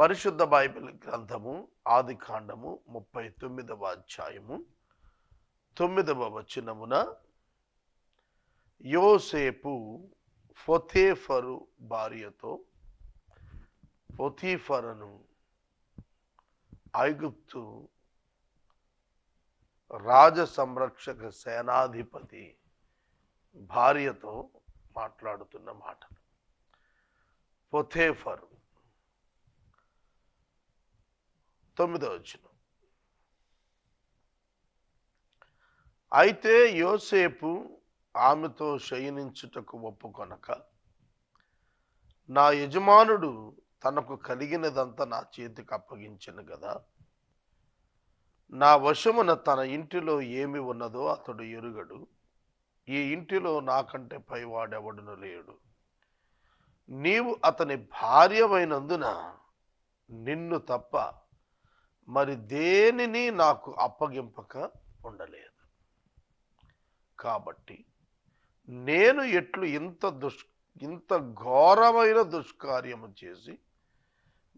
పరిశుద్ధ బైబిల్ గ్రంథము ఆది కాండము ముప్పై తొమ్మిదవ అధ్యాయము తొమ్మిదవ వచనమున యోసేపు ఫొతేఫరు భార్యతో పొతీఫరను ఐగుప్తు రాజ సంరక్షక సేనాధిపతి భార్యతో మాట్లాడుతున్న మాటలు. పొథేఫరు తొమ్మిదో వచ్చిన అయితే యోసేపు ఆమెతో శయనించుటకు ఒప్పుకొనక నా యజమానుడు తనకు కలిగినదంతా నా చేతికి అప్పగించను కదా నా వశమున తన ఇంటిలో ఏమి ఉన్నదో అతడు ఎరుగడు. ఈ ఇంటిలో నాకంటే పైవాడెవడును లేడు. నీవు అతని భార్యమైనందున నిన్ను తప్ప మరి దేనిని నాకు అప్పగింపక ఉండలేదు. కాబట్టి నేను ఎట్లు ఇంత దుష్ ఇంత ఘోరమైన దుష్కార్యము చేసి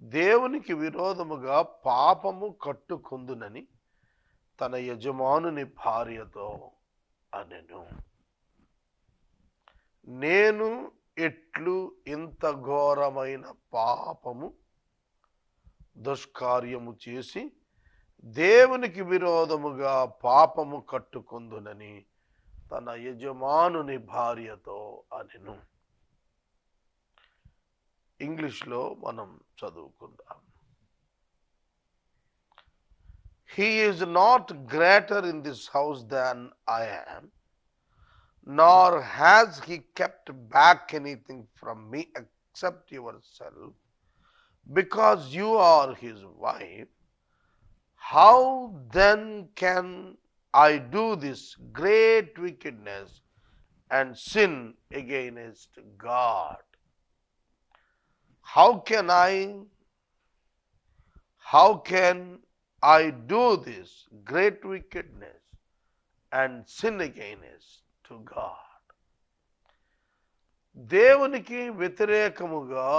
దేవునికి విరోధముగా పాపము కట్టుకుందునని తన యజమానుని భార్యతో అనెను. నేను ఎట్లు ఇంత ఘోరమైన పాపము దుష్కార్యము చేసి దేవునికి విరోధముగా పాపము కట్టుకుందునని తన యజమానుని భార్యతో అనెను. ఇంగ్లీష్లో మనం చదువుకుందాం. He is not greater in this house than I am nor he kept back anything from me except yourself because you are his wife. How then can I do this great wickedness and sin against God? How can I, how can I do this great wickedness and sin against to God దేవునికి వ్యతిరేకముగా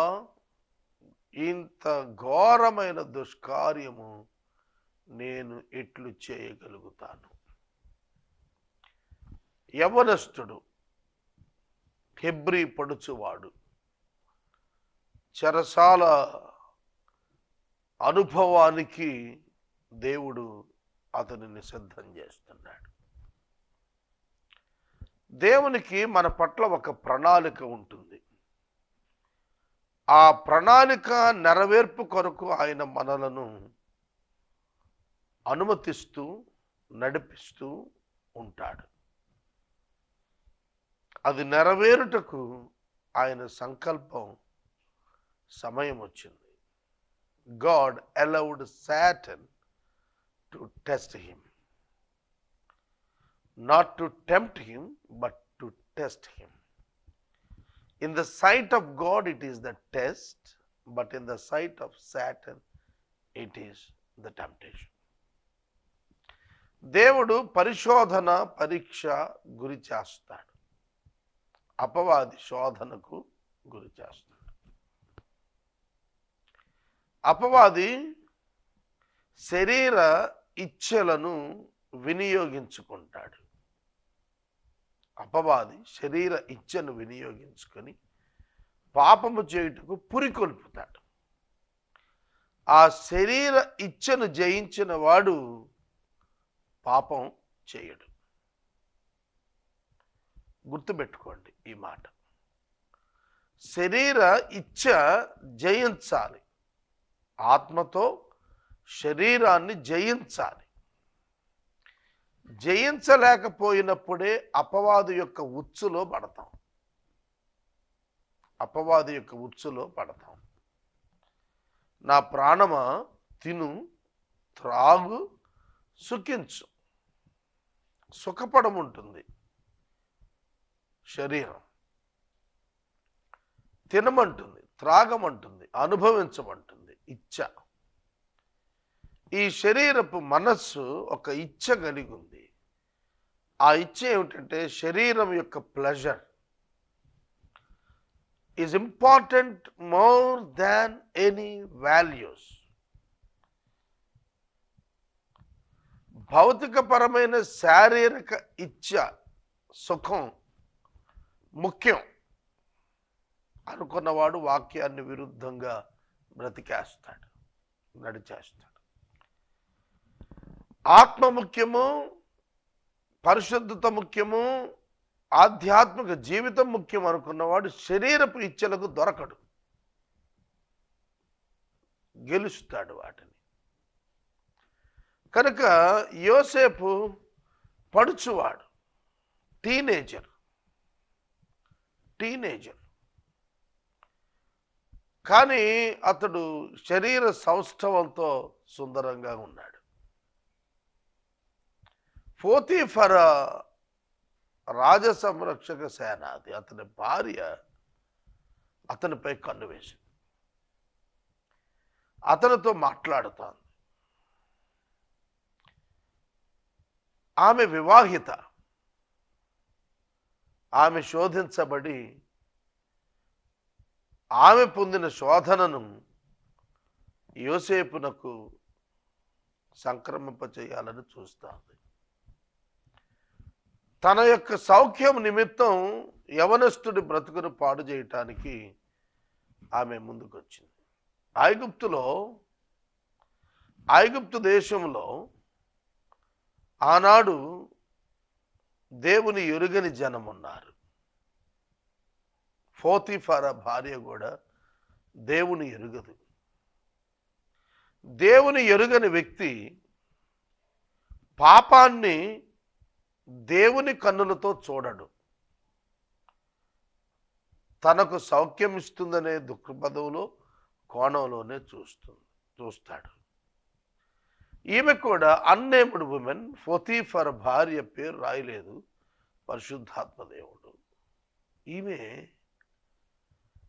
ఇంత ఘోరమైన దుష్కార్యము నేను ఎట్లు చేయగలుగుతాను? యవనస్తుడు హెబ్రి పడుచువాడు చెరసాల అనుభవానికి దేవుడు అతనిని సిద్ధం చేస్తున్నాడు. దేవునికి మన పట్ల ఒక ప్రణాళిక ఉంటుంది. ఆ ప్రణాళిక నెరవేర్పు కొరకు ఆయన మనలను అనుమతిస్తూ నడిపిస్తూ ఉంటాడు. అది నెరవేరుటకు ఆయన సంకల్పం సమయం వచ్చింది. God allowed Satan to test him. Not to tempt him but to test him. In the sight of God it is the test but in the sight of Satan it is the temptation దేవుడు పరిశోధన పరీక్ష గురి చేస్తాడు. అపవాది శోధనకు గురి చేస్తాడు. అపవాది శరీర ఇచ్చలను వినియోగించుకుంటాడు. అపవాది శరీర ఇచ్చను వినియోగించుకొని పాపము చేయుటకు పురికొల్పుతాడు. ఆ శరీర ఇచ్చను జయించిన వాడు పాపం చేయడు. గుర్తుపెట్టుకోండి ఈ మాట. శరీర ఇచ్చ జయించాలి. ఆత్మతో శరీరాన్ని జయించాలి. జయించలేకపోయినప్పుడే అపవాదు యొక్క ఉచ్చులో పడతాం. అపవాదు యొక్క ఉచ్చులో పడతాం. నా ప్రాణమా తిను త్రాగు సుఖించు. సుఖపడముంటుంది శరీరం తినమంటుంది త్రాగమంటుంది అనుభవించమంటుంది ఇచ్చ. ఈ శరీరపు మనస్సు ఒక ఇచ్చ కలిగి ఉంది ఆ ఇచ్చ ఏమిటంటే శరీరం యొక్క pleasure is important more than any values భౌతికపరమైన శారీరక ఇచ్చ సుఖం ముఖ్యం అనుకున్నవాడు వాక్యాన్ని విరుద్ధంగా బ్రతికేస్తాడు నడిచేస్తాడు. ఆత్మ ముఖ్యము పరిశుద్ధత ముఖ్యము ఆధ్యాత్మిక జీవితం ముఖ్యం అనుకున్నవాడు శరీరపు ఇచ్చలకు దొరకడు. గెలుస్తాడు వాటిని. కనుక యోసేపు పడుచువాడు టీనేజర్ టీనేజర్. కానీ అతడు శరీర సౌష్ఠవంతో సుందరంగా ఉన్నాడు. పోతీఫర రాజ సంరక్షక సేనాది. అతని భార్య అతనిపై కన్ను వేసింది. అతనితో మాట్లాడుతోంది ఆమె వివాహిత. ఆమె శోధించబడి ఆమె పొందిన శోధనను యోసేపునకు సంక్రమింపచేయాలని చూస్తాను. తన యొక్క సౌఖ్యం నిమిత్తం యవనస్తుడి బ్రతుకును పాడు చేయటానికి ఆమె ముందుకొచ్చింది. ఐగుప్తులో ఐగుప్తు దేశంలో ఆనాడు దేవుని ఎరుగని జనం ఉన్నారు. ఫోతిఫార భార్య కూడా దేవుని ఎరుగదు. దేవుని ఎరుగని వ్యక్తి పాపాన్ని దేవుని కన్నులతో చూడడు. తనకు సౌఖ్యం ఇస్తుందనే దుఃఖపదవులో కోణంలోనే చూస్తుంది చూస్తాడు. ఈమె కూడా అన్నేముడు ఉమెన్ ఫొతీఫర్ భార్య పేరు రాయలేదు పరిశుద్ధాత్మ దేవుడు. ఈమె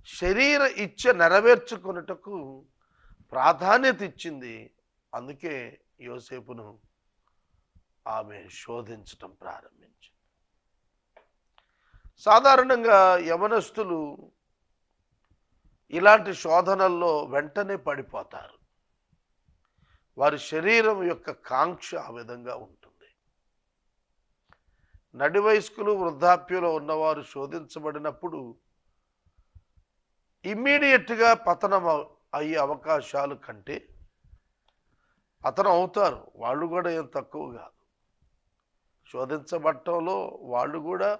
శరీర ఇచ్చ నెరవేర్చుకున్నటకు ప్రాధాన్యత ఇచ్చింది అందుకే యోసేపును ఆమె శోధించటం ప్రారంభించింది. సాధారణంగా యవనస్తులు ఇలాంటి శోధనల్లో వెంటనే పడిపోతారు. వారి శరీరం యొక్క కాంక్ష ఆ విధంగా ఉంటుంది. నడి వయస్కులు ఉన్నవారు శోధించబడినప్పుడు ఇమ్మీడియట్గా పతనం అయ్యే అవకాశాలు కంటే పతనం అవుతారు. వాళ్ళు కూడా ఏం తక్కువ కాదు శోధించబట్టంలో వాళ్ళు కూడా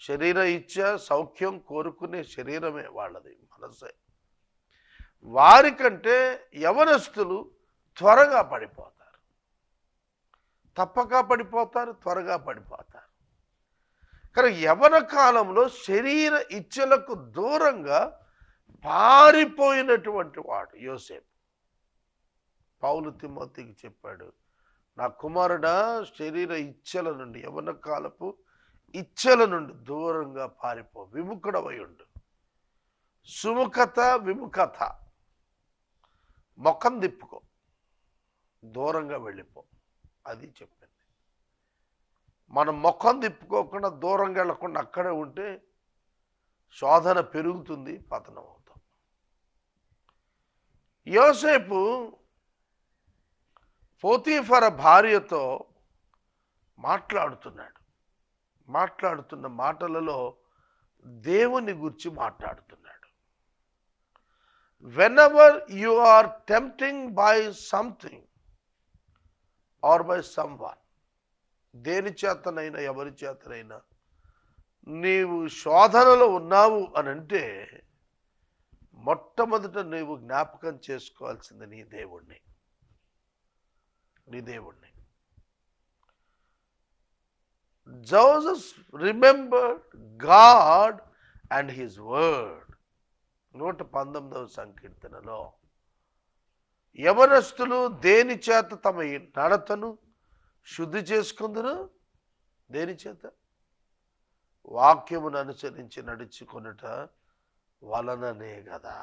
శరీర ఇచ్చ సౌఖ్యం కోరుకునే శరీరమే వాళ్ళది మనసే వారికంటే యవనస్తులు త్వరగా పడిపోతారు. తప్పక పడిపోతారు త్వరగా పడిపోతారు. కానీ యవన కాలంలో శరీర ఇచ్చలకు దూరంగా పారిపోయినటువంటి వాడు యోసేపు. పౌలు తిమ్మతికి చెప్పాడు నా కుమారుడ శరీర ఇచ్చల నుండి యవన కాలపు ఇచ్చల నుండి దూరంగా పారిపో విముఖుడవై ఉండు సుముఖత విముఖత. ముఖం తిప్పుకో. దూరంగా వెళ్ళిపో. అది చెప్పింది. మనం ముఖం తిప్పుకోకుండా దూరంగా వెళ్ళకుండా అక్కడే ఉంటే శోధన పెరుగుతుంది పతనం అవుతాం. యోసేపు పోతీఫర భార్యతో మాట్లాడుతున్నాడు. మాట్లాడుతున్న మాటలలో దేవుని గురించి మాట్లాడుతున్నాడు. Whenever you are tempting by something or by someone దేని చేతనైనా ఎవరి చేతనైనా నీవు శోధనలో ఉన్నావు అని అంటే మొట్టమొదట నీవు జ్ఞాపకం చేసుకోవాల్సింది నీ దేవుణ్ణి. నీ దేవుణ్ణి. Joseph remembered God and his word నూట పంతొమ్మిదవ సంకీర్తనలో యవనస్తులు దేని చేత తమ నడతను శుద్ధి చేసుకుందరు? దేని చేత? వాక్యమును అనుసరించి నడుచుకునుట వలననే కదా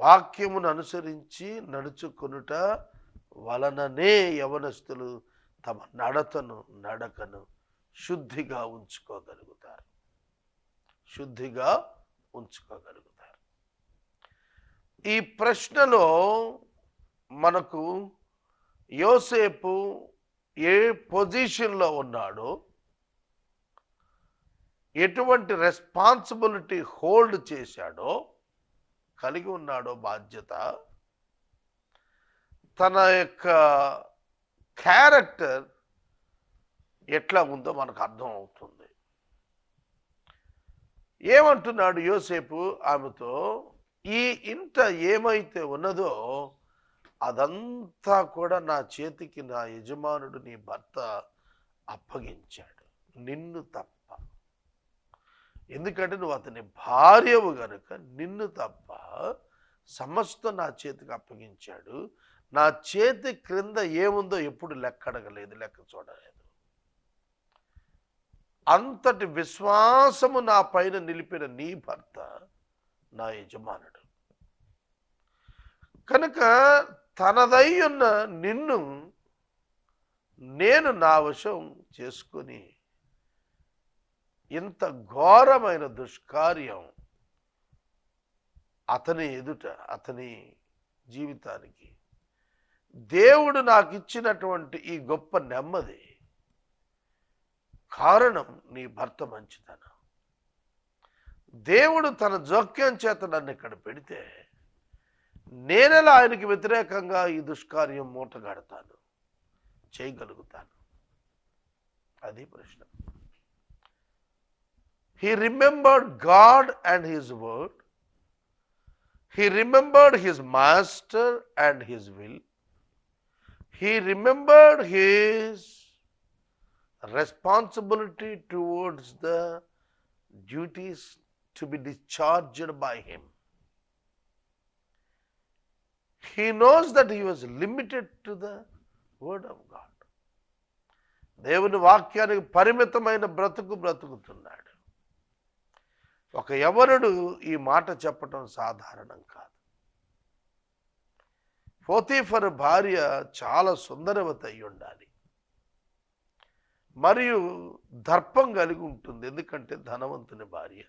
వాక్యమును అనుసరించి నడుచుకొనుట వలననే యవనస్తులు తమ నడతను నడకను శుద్ధిగా ఉంచుకోగలుగుతారు. శుద్ధిగా ఉంచుకోగలుగుతారు. ఈ ప్రశ్నలో మనకు యోసేపు ఏ పొజిషన్లో ఉన్నాడో ఎటువంటి రెస్పాన్సిబిలిటీ హోల్డ్ చేశాడో కలిగి ఉన్నాడో బాధ్యత తన యొక్క క్యారెక్టర్ ఎట్లా ఉందో మనకు అర్థం అవుతుంది ఏమంటున్నాడు యోసేపు ఆమెతో? ఈ ఇంట ఏమైతే ఉన్నదో అదంతా కూడా నా చేతికి నా యజమానుడు నీ భర్త అప్పగించాడు. నిన్ను తప్ప ఎందుకంటే నువ్వు అతని భార్యవు గనుక నిన్ను తప్ప సమస్త నా చేతికి అప్పగించాడు. నా చేతి క్రింద ఏముందో ఎప్పుడు లెక్క అడగలేదు లెక్క చూడలేదు. అంతటి విశ్వాసము నా పైన నిలిపిన నీ భర్త నా యజమానుడు. కనుక తనదై ఉన్న నిన్ను నేను నా వశం చేసుకొని ఇంత ఘోరమైన దుష్కార్యం అతని ఎదుట అతని జీవితానికి. దేవుడు నాకు ఇచ్చినటువంటి ఈ గొప్ప నెమ్మది కారణం నీ భర్త మంచితనం. దేవుడు తన జోక్యం చేత నన్ను ఇక్కడ పెడితే నేనెలా ఆయనకి వ్యతిరేకంగా ఈ దుష్కార్యం మూటగడతాను? చేయగలుగుతాను? అది ప్రశ్న. He remembered God and His word. He remembered his master and his will. He remembered his responsibility towards the duties to be discharged by him. He knows that he was limited to the word of God. దేవుని వాక్యానికి పరిమితమైన బ్రతుకు బ్రతుకుతున్నాడు ఒక యవనుడు ఈ మాట చెప్పటం సాధారణం కాదు. పోతీఫర్ భార్య చాలా సుందరవతి అయి ఉండాలి. మరియు దర్పం కలిగి ఉంటుంది. ఎందుకంటే ధనవంతుని భార్య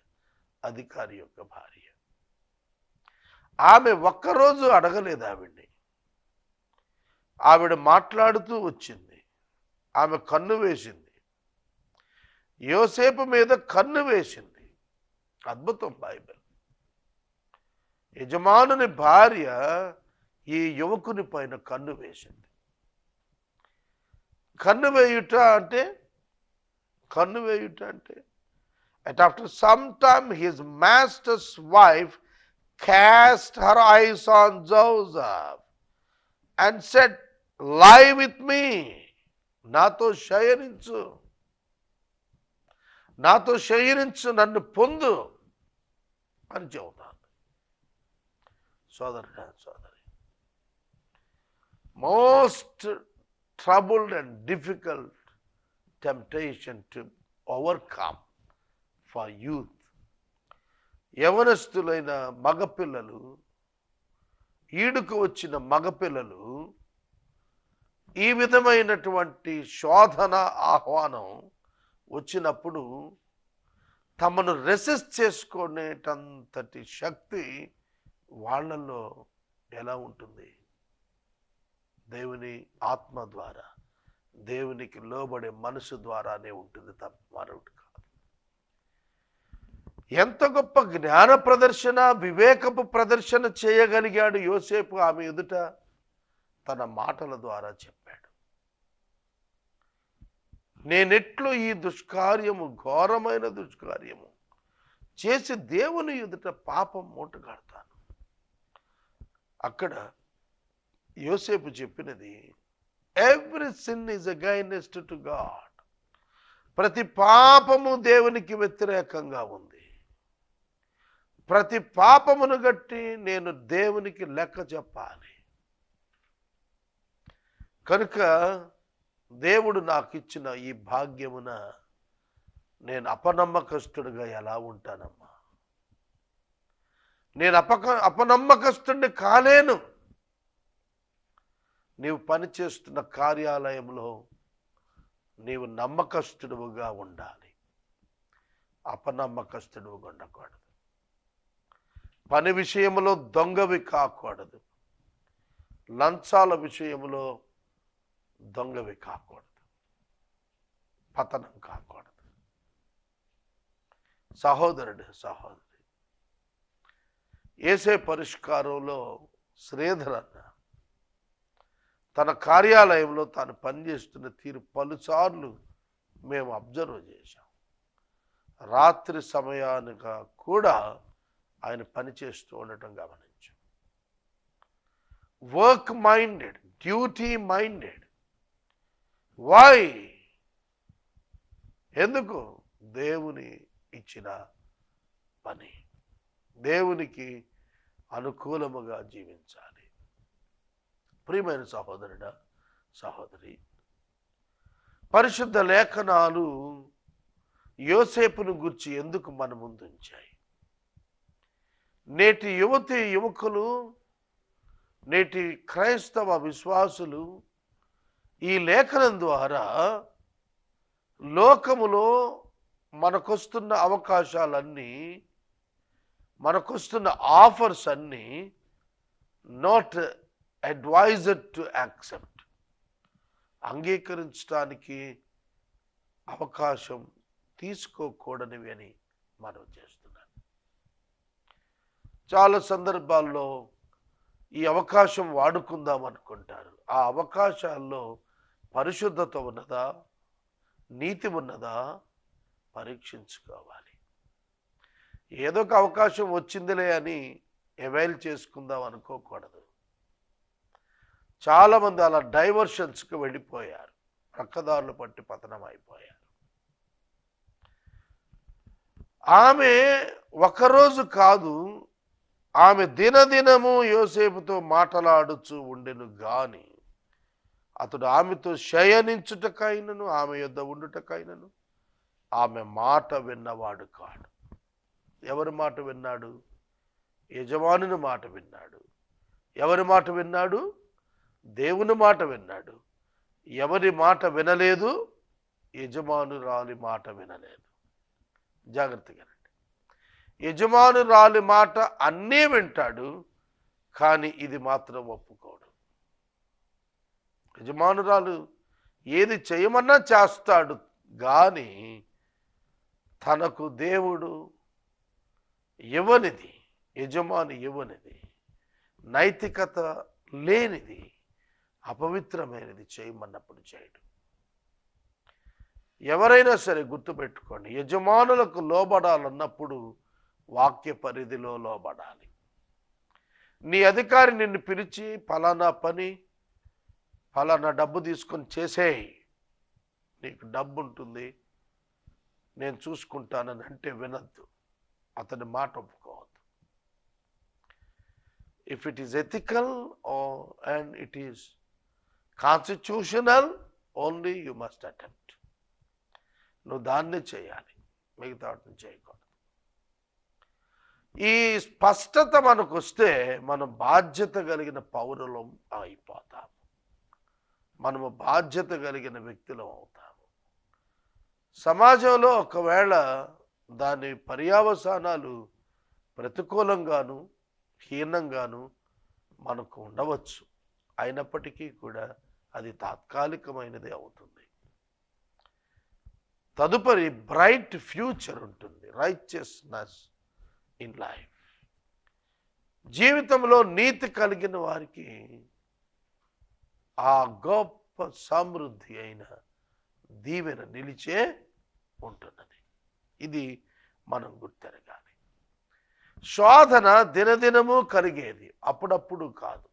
అధికారి యొక్క భార్య. ఆమె ఒక్కరోజు అడగలేదు ఆవిడ్ని. ఆవిడ మాట్లాడుతూ వచ్చింది. ఆమె కన్ను వేసింది. యోసేపు మీద కన్ను వేసింది. అద్భుతం బైబిల్. యజమానుని భార్య ఈ యువకుని పైన కన్ను వేసింది. కన్ను వేయుట అంటే కన్ను వేయుట అంటే at after some time his master's wife cast her eyes on Joseph and set lie with me నాతో శయనించు. నాతో శయనించు నన్ను పొందు. అని అవుతాను సోదరుడా సోదరి most troubled and difficult temptation to overcome for youth యవనస్తులైన మగపిల్లలు ఈడుకు వచ్చిన మగపిల్లలు ఈ విధమైనటువంటి శోధన ఆహ్వానం వచ్చినప్పుడు తమను రెసిస్ట్ చేసుకునేటంతటి శక్తి వాళ్ళల్లో ఎలా ఉంటుంది? దేవుని ఆత్మ ద్వారా దేవునికి లోబడే మనసు ద్వారానే ఉంటుంది తప్ప మరొకటి కాదు. ఎంత గొప్ప జ్ఞాన ప్రదర్శన వివేకపు ప్రదర్శన చేయగలిగాడు యోసేపు ఆమె ఎదుట? తన మాటల ద్వారా చెప్పాడు. నేనెట్లు ఈ దుష్కార్యము ఘోరమైన దుష్కార్యము చేసి దేవుని ఎదుట పాపం మూటగాడతాను. అక్కడ యోసేపు చెప్పినది every sin is against to God ప్రతి పాపము దేవునికి వ్యతిరేకంగా ఉంది. ప్రతి పాపమును గట్టి నేను దేవునికి లెక్క చెప్పాలి. కనుక దేవుడు నాకు ఇచ్చిన ఈ భాగ్యమున నేను అపనమ్మకస్తుడిగా ఎలా ఉంటానమ్మా? నేను అపక అపనమ్మకస్తుడిని కాలేను. నీవు పనిచేస్తున్న కార్యాలయంలో నీవు నమ్మకస్తుడుగా ఉండాలి. అపనమ్మకస్తుడు ఉండకూడదు. పని విషయంలో దొంగవి కాకూడదు. లంచాల విషయంలో దొంగవి కాకూడదు. పతనం కాకూడదు. సహోదరుడు సహోదరి ఏసే పరిష్కారంలో శ్రీధర్ అన్న తన కార్యాలయంలో తాను పనిచేస్తున్న తీరు పలుసార్లు మేము అబ్జర్వ్ చేశాం. రాత్రి సమయానిక కూడా ఆయన పనిచేస్తూ ఉండటం గమనించాం. Work minded duty minded why? ఎందుకు? దేవుని ఇచ్చిన పని. దేవునికి అనుకూలముగా జీవించాలి. ప్రియమైన సహోదరుడ సహోదరి పరిశుద్ధ లేఖనాలు యోసేపును గుర్చి ఎందుకు మన ముందుంచాయి నేటి యువతి యువకులు నేటి క్రైస్తవ విశ్వాసులు ఈ లేఖనం ద్వారా లోకములో మనకొస్తున్న అవకాశాలన్నీ మనకొస్తున్న ఆఫర్స్ అన్నీ నాట్ అడ్వైజర్ టు యాక్సెప్ట్ అంగీకరించడానికి అవకాశం తీసుకోకూడనివి అని మనం చేస్తున్నాను. చాలా సందర్భాల్లో ఈ అవకాశం వాడుకుందాం అనుకుంటారు. ఆ అవకాశాల్లో పరిశుద్ధత ఉన్నదా? నీతి ఉన్నదా? పరీక్షించుకోవాలి. ఏదో ఒక అవకాశం వచ్చిందిలే అని అవైల్ చేసుకుందాం అనుకోకూడదు. చాలామంది అలా డైవర్షన్స్కి వెళ్ళిపోయారు. ప్రక్కదారులు పట్టి పతనం అయిపోయారు. ఆమె ఒకరోజు కాదు ఆమె దినదినము యోసేపుతో మాటలాడుచు ఉండెను గాని అతడు ఆమెతో శయనించుటకైనను ఆమె యొద్ద ఉండుటకైనను. ఆమె మాట విన్నవాడు కాడు. ఎవరి మాట విన్నాడు? యజమానుని మాట విన్నాడు. ఎవరి మాట విన్నాడు? దేవుని మాట విన్నాడు. ఎవరి మాట వినలేదు? యజమానురాలి మాట వినలేదు. జాగ్రత్తగా రండి. యజమానురాలి మాట అన్నీ వింటాడు కానీ ఇది మాత్రం ఒప్పుకోడు. యజమానురాలు ఏది చేయమన్నా చేస్తాడు కానీ తనకు దేవుడు ఇవ్వనిది యజమాని ఇవ్వనిది నైతికత లేనిది అపవిత్రమైనది చేయమన్నప్పుడు చేయడు. ఎవరైనా సరే గుర్తుపెట్టుకోండి యజమానులకు లోబడాలన్నప్పుడు వాక్య పరిధిలో లోబడాలి. నీ అధికారి నిన్ను పిలిచి ఫలానా పని ఫలానా డబ్బు తీసుకొని చేసేయి. నీకు డబ్బు ఉంటుంది నేను చూసుకుంటానని అంటే వినద్దు. అతని మాట ఒప్పుకోవద్దు. If it is ethical and it is constitutional only you must attempt నువ్వు దాన్ని చేయాలి. మిగతా వాటిని చేయకూడదు. ఈ స్పష్టత మనకు వస్తే మనం బాధ్యత కలిగిన పౌరులం అయిపోతాం. మనము బాధ్యత కలిగిన వ్యక్తులం అవుతాము. సమాజంలో ఒకవేళ దాని పర్యావసానాలు ప్రతికూలంగాను హీనంగాను మనకు ఉండవచ్చు. అయినప్పటికీ కూడా అది తాత్కాలికమైనది అవుతుంది. తదుపరి బ్రైట్ ఫ్యూచర్ ఉంటుంది. Righteousness in life. జీవితంలో నీతి కలిగిన వారికి ఆ గొప్ప సమృద్ధి అయిన దీవెన నిలిచే ఉంటున్నది. ఇది మనం గుర్తెరగాలి. శోధన దినదినము కలిగేది అప్పుడప్పుడు కాదు.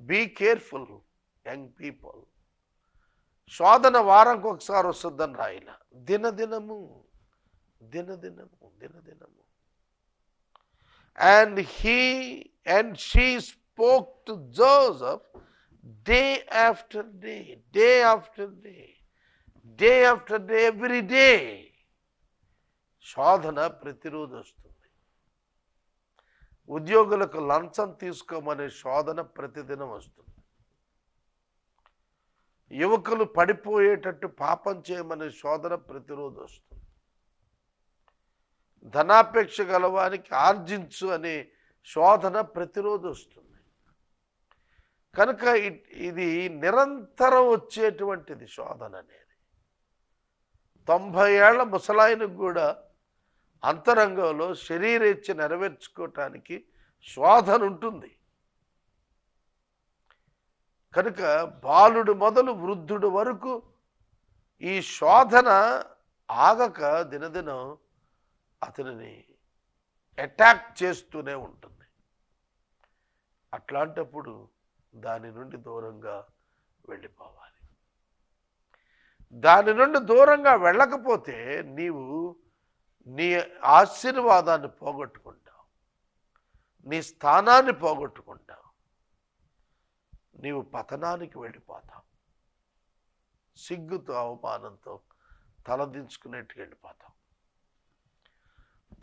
బీ కేర్ఫుల్ యంగ్ పీపుల్ శోధన వారంకి ఒకసారి వస్తుందని రాయిల. దినదినము దినదినము దినదినము. And he and she spoke to Joseph day after day day after day day after day every day శోధన ప్రతిరోజు వస్తుంది ఉద్యోగులకు లంచం తీసుకోమనే శోధన ప్రతిదినం వస్తుంది. యువకులు పడిపోయేటట్టు పాపం చేయమనే శోధన ప్రతిరోజు వస్తుంది ధనాపేక్ష గలవానికి ఆర్జించు అనే శోధన ప్రతిరోజు వస్తుంది కనుక ఇది నిరంతరం వచ్చేటువంటిది శోధన అనేది. తొంభై ఏళ్ళ ముసలాయనకు కూడా అంతరంగంలో శరీరేచ్ఛ నెరవేర్చుకోవటానికి శోధన ఉంటుంది. కనుక బాలుడు మొదలు వృద్ధుడు వరకు ఈ శోధన ఆగక దినదినం అతనిని అటాక్ చేస్తూనే ఉంటుంది. అట్లాంటప్పుడు దాని నుండి దూరంగా వెళ్ళిపోవాలి. దాని నుండి దూరంగా వెళ్ళకపోతే నీవు నీ ఆశీర్వాదాన్ని పోగొట్టుకుంటావు. నీ స్థానాన్ని పోగొట్టుకుంటావు. నీవు పతనానికి వెళ్ళిపోతావు. సిగ్గుతో అవమానంతో తలదించుకునేట్టు వెళ్ళిపోతావు.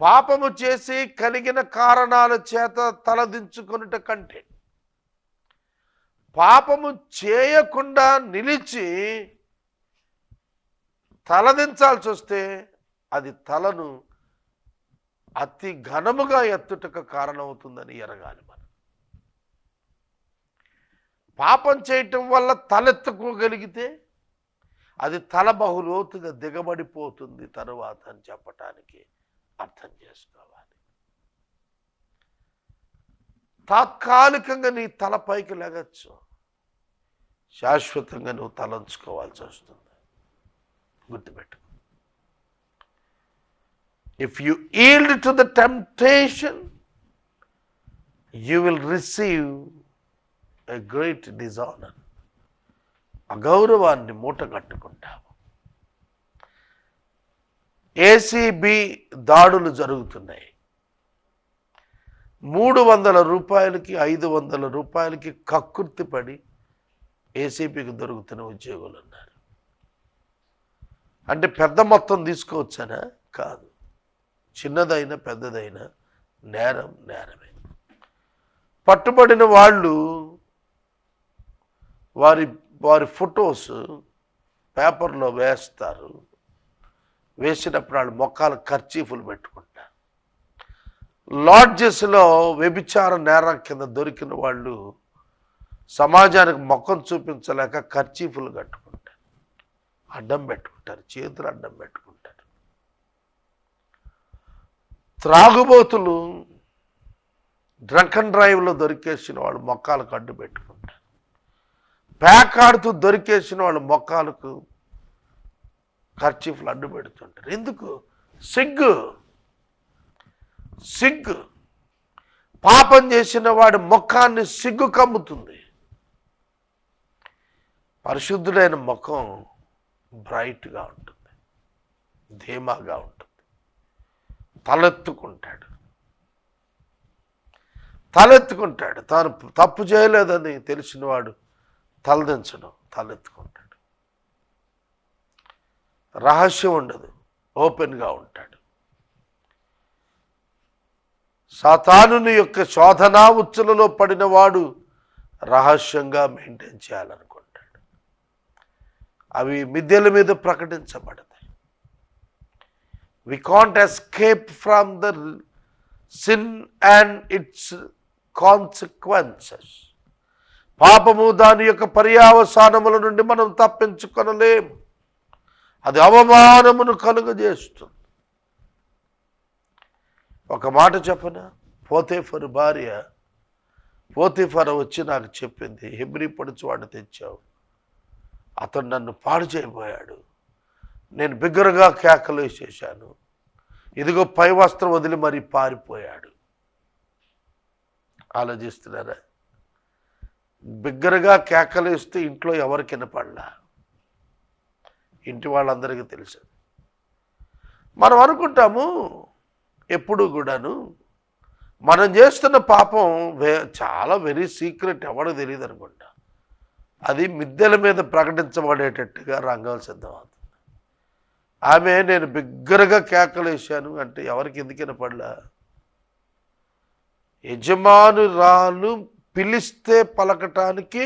పాపము చేసి కలిగిన కారణాల చేత తలదించుకున్నట కంటే పాపము చేయకుండా నిలిచి తలదించాల్సి వస్తే అది తలను అతి ఘనముగా ఎత్తుటకు కారణమవుతుందని ఎరగాలి మనం. పాపం చేయటం వల్ల తలెత్తుకోగలిగితే అది తల బహులోతుగా దిగబడిపోతుంది తరువాత అని చెప్పటానికి అర్థం చేసుకోవాలి. తాత్కాలికంగా నీ తల పైకి లెగచ్చు. శాశ్వతంగా నువ్వు తలంచుకోవాల్సి వస్తుంది. గుర్తుపెట్టు if you yield to the temptation you will receive a great dishonour అగౌరవాన్ని మూట కట్టుకుంటావు. ఏసీబీ దాడులు జరుగుతున్నాయి. మూడు వందల రూపాయలకి ఐదు వందల రూపాయలకి కక్కుర్తి పడి ఏసీబీకి దొరుకుతున్న ఉద్యోగులు ఉన్నారు అంటే పెద్ద మొత్తం తీసుకోవచ్చనా? కాదు. చిన్నదైనా పెద్దదైనా నేరం నేరమే. పట్టుబడిన వాళ్ళు వారి వారి ఫొటోస్ పేపర్లో వేస్తారు. వేసినప్పుడు వాళ్ళు మొక్కలు ఖర్చీఫులు పెట్టుకుంటారు. లాడ్జెస్లో వ్యభిచార నేరం కింద దొరికిన వాళ్ళు సమాజానికి మొక్కం చూపించలేక ఖర్చీఫులు కట్టుకుంటారు. అడ్డం పెట్టుకుంటారు. చేతులు అడ్డం పెట్టుకుంటారు. త్రాగుబోతులు డ్రంక్ అండ్ డ్రైవ్లో దొరికేసిన వాళ్ళు మొక్కలకు అడ్డు పెట్టుకుంటారు. పేకాడుతూ దొరికేసిన వాళ్ళు మొక్కలకు ఖర్చీఫ్లు అడ్డు పెడుతుంటారు. ఎందుకు? సిగ్గు. సిగ్గు. పాపం చేసిన వాడి ముఖాన్ని సిగ్గు కమ్ముతుంది. పరిశుద్ధుడైన ముఖం బ్రైట్గా ఉంటుంది. ధీమాగా ఉంటుంది. తలెత్తుకుంటాడు. తలెత్తుకుంటాడు. తాను తప్పు చేయలేదని తెలిసినవాడు తలదించడం తలెత్తుకుంటాడు. రహస్యం ఉండదు. ఓపెన్గా ఉంటాడు. సాతానుని యొక్క శోధనా ఉచ్చులలో పడినవాడు రహస్యంగా మెయింటైన్ చేయాలనుకుంటాడు. అవి మిద్దెల మీద ప్రకటించబడతాయి. We can't escape from the sin and its consequences పాపము దాని యొక్క పర్యావసానముల నుండి మనం తప్పించుకొనలేము అది అవమానమును కలుగజేస్తుంది. ఒక మాట చెప్పన? పోతేఫర్ భార్య పోతేఫర్ వచ్చి నాకు చెప్పింది హెబ్రి పొడిచి వాడు తెచ్చావు. అతను నన్ను పాడు చేయబోయాడు. నేను బిగ్గరగా కేకలు వేసేసాను ఇదిగో పై వస్త్రం వదిలి మరి పారిపోయాడు. ఆలోచిస్తున్నారా? బిగ్గరగా కేకలు వేస్తే ఇంట్లో ఎవరికి వినపడలా ఇంటి వాళ్ళందరికీ తెలుసు. మనం అనుకుంటాము ఎప్పుడు కూడాను మనం చేస్తున్న పాపం చాలా వెరీ సీక్రెట్ ఎవడో తెలియదు అనుకుంటా. అది మిద్దెల మీద ప్రకటించబడేటట్టుగా రంగం సిద్ధమవుతుంది. ఆమె నేను బిగ్గరగా కేకలేశాను అంటే ఎవరికి ఎందుకైనా పడలా? యజమానురాలు పిలిస్తే పలకటానికి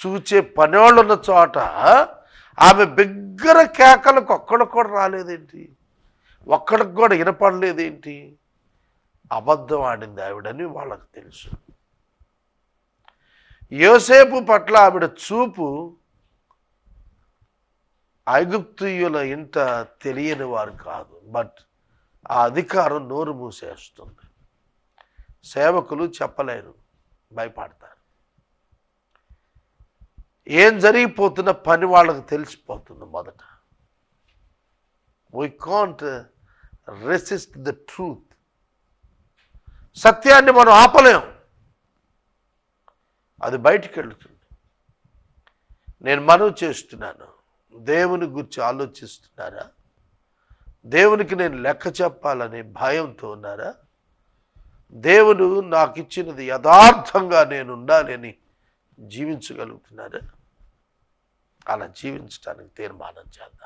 చూచే పనివాళ్ళున్న చోట ఆమె బిగ్గర కేకలకు ఒక్కడికి కూడా రాలేదేంటి? ఒక్కడికి కూడా వినపడలేదేంటి? అబద్ధం ఆడింది ఆవిడని వాళ్ళకు తెలుసు. యోసేపు పట్ల ఆవిడ చూపు ఐగుప్తీయుల ఇంట తెలియని వారు కాదు. బట్ ఆ అధికారం నోరు మూసేస్తుంది. సేవకులు చెప్పలేరు భయపడతారు. ఏం జరిగిపోతున్న పని వాళ్ళకు తెలిసిపోతుంది మొదట. We can't resist the truth సత్యాన్ని మనం ఆపలేం. అది బయటికి వెళుతుంది నేను మనవి చేస్తున్నాను. దేవుని గురించి ఆలోచిస్తున్నారా? దేవునికి నేను లెక్క చెప్పాలనే భయంతో ఉన్నారా? దేవుడు నాకు ఇచ్చినది యథార్థంగా నేను ఉండాలని జీవించగలుగుతున్నారా? అలా జీవించడానికి తీర్మానం చేద్దాం.